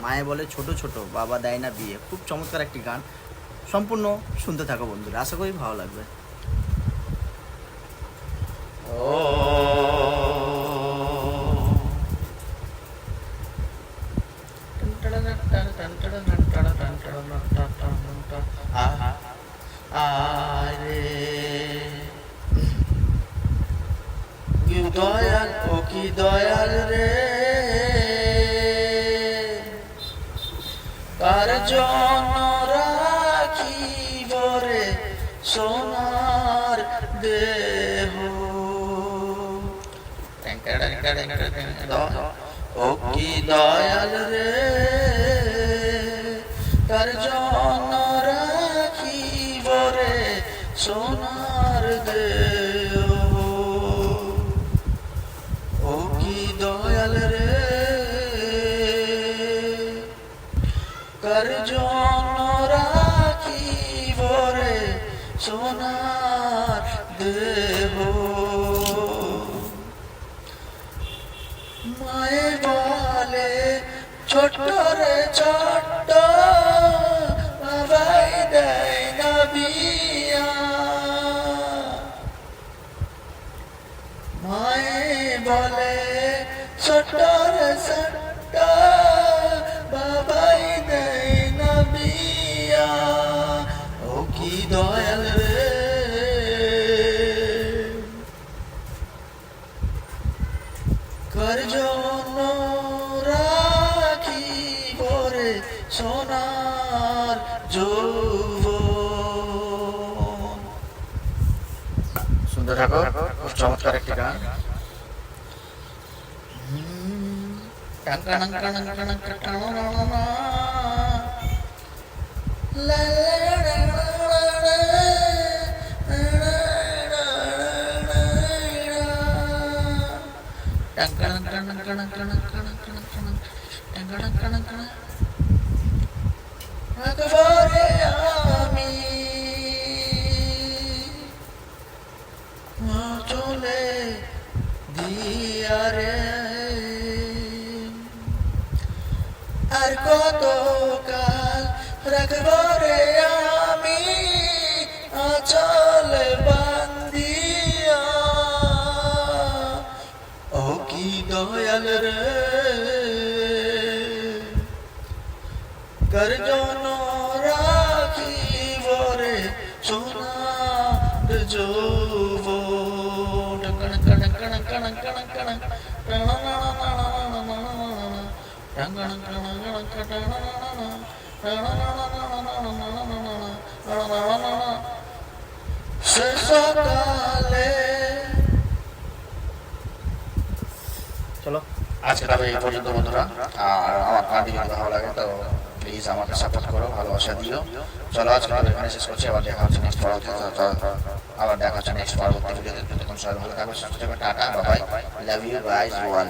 মায়ে বলে ছোট ছোট বাবা দেয় না বিয়ে খুব চমৎকার একটি গান সম্পূর্ণ শুনতে থাকো বন্ধুরা আশা করি ভালো লাগবে দয়াল ও কি দয়াল রে কার জন্য রাখিব রে সোনার দেহ। ও কি দয়াল রে কার জন্য রাখিব রে সোনার দেহ। কার জন্য রাখিব রে সোনার দেহ। মায়ে বলে, ছোট্ট রে, ছোট্ট, বাবাই দেয় না বিয়া। মায়ে বলে, ছোট্ট রে, ছোট্ট সোনার যৌবন শুনতে থাকো খুব চমৎকার একটি গান। লা লা একবারে আমি। চলে দিয়ারে। আর কত কাল রাখব রে আমি আচল বান্দিয়া। ও কি দয়াল রে। কর জন সোনার যৌব কণ কণ কণ কণ কণ কণ সকালে চলো। আজকে তবে এই পর্যন্ত বন্ধুরা। আর আমার গানটি যদি ভালো লাগে তো প্লিজ আমাকে সাপোর্ট করো ভালোবাসা দিও। চলো আজকে এখানে শেষ করছি আবার দেখা হচ্ছে নেক্সট আবার দেখা হচ্ছে নেক্সট পরবর্তী ভিডিওতে। তখন সবাই ভালো থাকবে সুস্থ থাকবে টাটা বাবাই লাভ ইউ ওয়ান